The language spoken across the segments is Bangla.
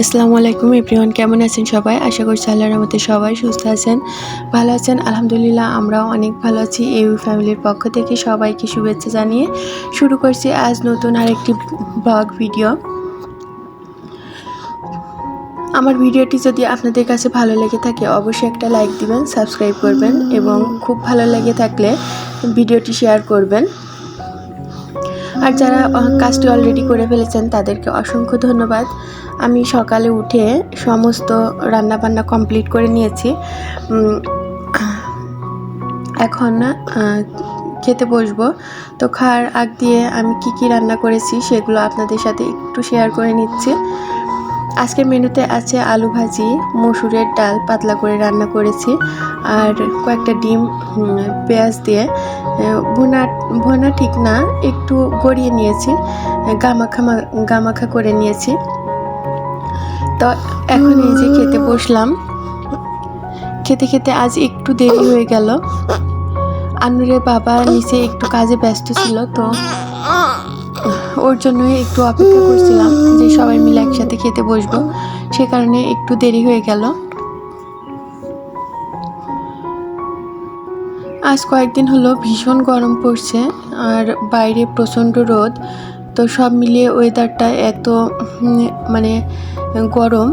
আসসালামু আলাইকুম এভরিওয়ান, কেমন আছেন সবাই? আশা করছি আল্লাহর রহমতে সবাই সুস্থ আছেন, ভালো আছেন। আলহামদুলিল্লাহ, আমরাও অনেক ভালো আছি। এই ফ্যামিলির পক্ষ থেকে সবাইকে শুভেচ্ছা জানিয়ে শুরু করছি আজ নতুন আরেকটি ব্লগ ভিডিও আমার ভিডিওটি যদি আপনাদের কাছে ভালো লেগে থাকে, অবশ্যই একটা লাইক দিবেন সাবস্ক্রাইব করবেন এবং খুব ভালো লেগে থাকলে ভিডিওটি শেয়ার করবেন। আর যারা কাজটি অলরেডি করে ফেলেছেন, তাদেরকে অসংখ্য ধন্যবাদ। আমি সকালে উঠে সমস্ত রান্নাবান্না কমপ্লিট করে নিয়েছি। এখন খেতে বসবো। তো খাওয়ার আগ দিয়ে আমি কি কি রান্না করেছি সেগুলো আপনাদের সাথে একটু শেয়ার করে নিচ্ছি। আজকের মেনুতে আছে আলু ভাজি, মসুরের ডাল, পাতলা করে রান্না করেছি। আর কয়েকটা ডিম পেঁয়াজ দিয়ে ভুনা ভোনা ঠিক না একটু গড়িয়ে নিয়েছি গামাখা মা- গামাখা করে নিয়েছি। তো এখন এই যে খেতে বসলাম খেতে খেতে আজ একটু দেরি হয়ে গেল। আনুরের বাবা নিচে একটু কাজে ব্যস্ত ছিল তো ওর জন্য একটু অপেক্ষা করছিলাম যে সবাই মিলে একসাথে খেতে বসবো। সে কারণে একটু দেরি হয়ে গেল। আজ কয়েকদিন হলো ভীষণ গরম পড়ছে আর বাইরে প্রচণ্ড রোদ। তো সব মিলিয়ে ওয়েদারটা এত মানে গরম।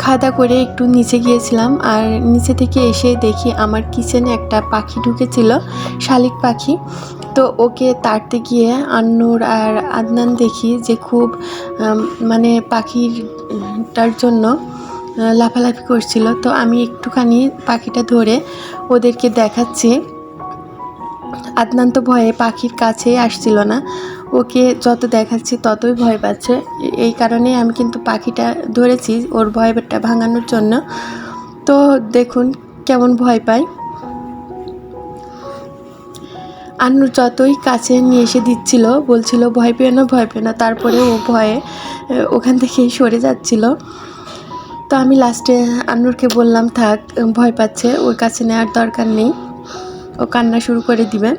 খাওয়া করে একটু নিচে গিয়েছিলাম আর নিচে থেকে এসে দেখি আমার কিচেনে একটা পাখি ঢুকেছিল, শালিক পাখি। তো ওকে তাড়তে গিয়ে আন্নুর আর আদনান দেখি যে খুব মানে পাখিটার জন্য লাফালাফি করছিল। তো আমি একটুখানি পাখিটা ধরে ওদেরকে দেখাচ্ছি। আদনান তো ভয়ে পাখির কাছেই আসছিল না। ওকে যত দেখাচ্ছি ততই ভয় পাচ্ছে। এই কারণেই আমি কিন্তু পাখিটা ধরেছি ওর ভয়টা ভাঙানোর জন্য। তো দেখুন কেমন ভয় পায়। আন্নুর যতই কাছে নিয়ে এসে দিচ্ছিল, বলছিল, ভয় পেও না, ভয় পেও না। তারপরে ও ভয়ে ওখান থেকেই সরে যাচ্ছিল। তো আমি লাস্টে আন্নুরকে বললাম, থাক, ভয় পাচ্ছে, ওর কাছে নেওয়ার দরকার নেই। ও কান্না শুরু করে দিবে।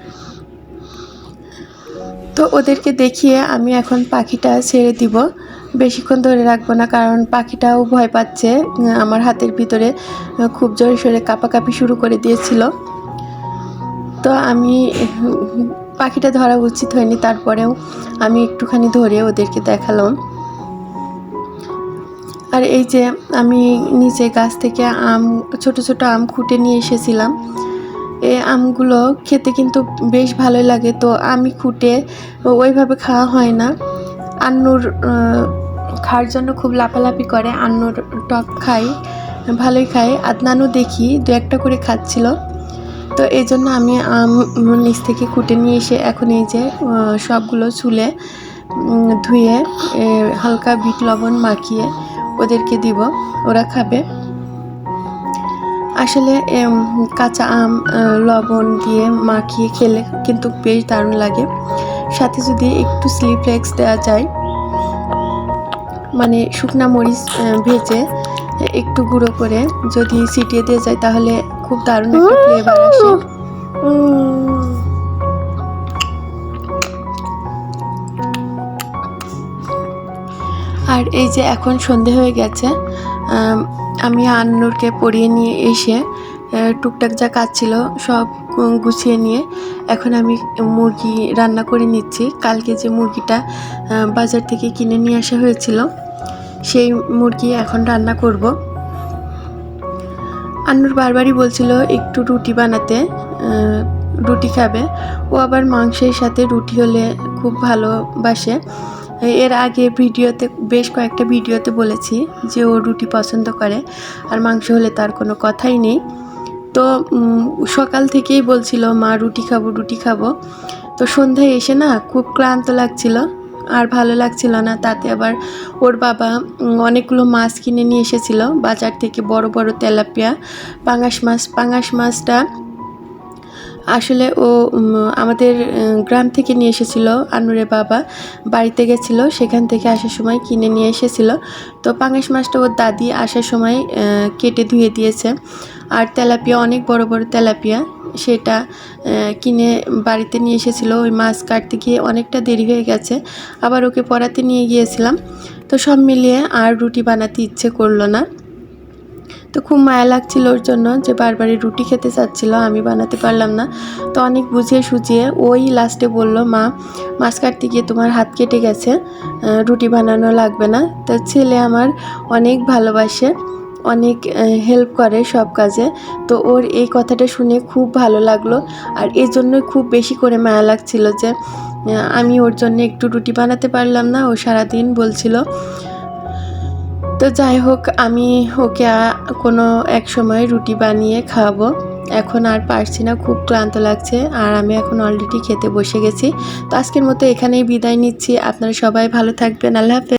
তো ওদেরকে দেখিয়ে আমি এখন পাখিটা ছেড়ে দিব। বেশিক্ষণ ধরে রাখব না, কারণ পাখিটাও ভয় পাচ্ছে। আমার হাতের ভিতরে খুব জোরে সোরে কাঁপাকাঁপি শুরু করে দিয়েছিল। তো আমি পাখিটা ধরা উচিত হয়নি, তারপরেও আমি একটুখানি ধরে ওদেরকে দেখালাম। আর এই যে আমি নিচে গাছ থেকে আম, ছোট ছোট আম খুঁটে নিয়ে এসেছিলাম। এই আমগুলো খেতে কিন্তু বেশ ভালোই লাগে। তো আমি খুঁটে ওইভাবে খাওয়া হয় না। আন্নুর খাওয়ার জন্য খুব লাফালাফি করে। আন্নুর টক খাই, ভালোই খাই। আদনানও দেখি, দু একটা করে খাচ্ছিল। তো এই জন্য আমি আম নিচ থেকে খুঁটে নিয়ে এসে এখন এই যে সবগুলো চুলে ধুয়ে হালকা বিট লবণ মাখিয়ে ওদেরকে দিব ওরা খাবে। আসলে কাঁচা আম লবণ দিয়ে মাখিয়ে খেলে কিন্তু বেশ দারুণ লাগে। সাথে যদি একটু স্লিপলেক্স দেওয়া যায় মানে শুকনা মরিচ ভেজে একটু গুঁড়ো করে যদি ছিটিয়ে দিয়ে যায় তাহলে খুব দারুণ একটা ফ্লেভার আসে। আর এই যে এখন সন্ধে হয়ে গেছে, আমি আন্নুরকে পরিয়ে নিয়ে এসে টুকটাক যা কাজ ছিল সব গুছিয়ে নিয়ে এখন আমি মুরগি রান্না করে নিচ্ছি। কালকে যে মুরগিটা বাজার থেকে কিনে নিয়ে আসা হয়েছিল, সেই মুরগি এখন রান্না করব। আন্নুর বারবারই বলছিল একটু রুটি বানাতে রুটি খাবে। ও আবার মাংসের সাথে রুটি হলে খুব ভালোবাসে। এর আগে ভিডিওতে, বেশ কয়েকটা ভিডিওতে বলেছি যে ও রুটি পছন্দ করে, আর মাংস হলে তার কোনো কথাই নেই। তো সকাল থেকেই বলছিল, মা, রুটি খাব রুটি খাব। তো সন্ধ্যায় এসে না খুব ক্লান্ত লাগছিল, আর ভালো লাগছিল না। তাতে আবার ওর বাবা অনেকগুলো মাছ কিনে নিয়ে এসেছিল, বাজার থেকে বড় বড় তেলাপিয়া, পাঙাশ মাছ। পাঙাশ মাছটা আসলে ও আমাদের গ্রাম থেকে নিয়ে এসেছিল আনুরে বাবা। বাড়িতে গেছিল, সেখান থেকে আসার সময় কিনে নিয়ে এসেছিল। তো পাঙাশ মাছটা ওর দাদি আসার সময় কেটে ধুয়ে দিয়েছে। আর তেলাপিয়া, অনেক বড় বড় তেলাপিয়া, সেটা কিনে বাড়িতে নিয়ে এসেছিল। ওই মাছ কাটতে গিয়ে অনেকটা দেরি হয়ে গেছে, আবার ওকে পড়াতে নিয়ে গিয়েছিলাম। তো সব মিলিয়ে আর রুটি বানাতে ইচ্ছে করল না। তো খুব মায়া লাগছিল ওর জন্য যে বারবারই রুটি খেতে চাচ্ছিল, আমি বানাতে পারলাম না। তো অনেক বুঝিয়ে সুঝিয়ে ওই লাস্টে বলল, মা, মাছ কাটতে গিয়ে তোমার হাত কেটে গেছে রুটি বানানো লাগবে না। তো ছেলে আমার অনেক ভালোবাসে, অনেক হেল্প করে সব কাজে। তো ওর এই কথাটা শুনে খুব ভালো লাগল আর এই জন্যই খুব বেশি করে মায়া লাগছিল যে আমি ওর জন্য একটু রুটি বানাতে পারলাম না। ও সারাদিন বলছিল তো যাই হোক, আমি ওকে কোনো এক সময় রুটি বানিয়ে খাওয়াবো। এখন আর পারছি না, খুব ক্লান্ত লাগছে। আর আমি এখন অলরেডি খেতে বসে গেছি। তো আজকের মতো এখানেই বিদায় নিচ্ছি। আপনারা সবাই ভালো থাকবেন। আল্লাহ হাফেজ।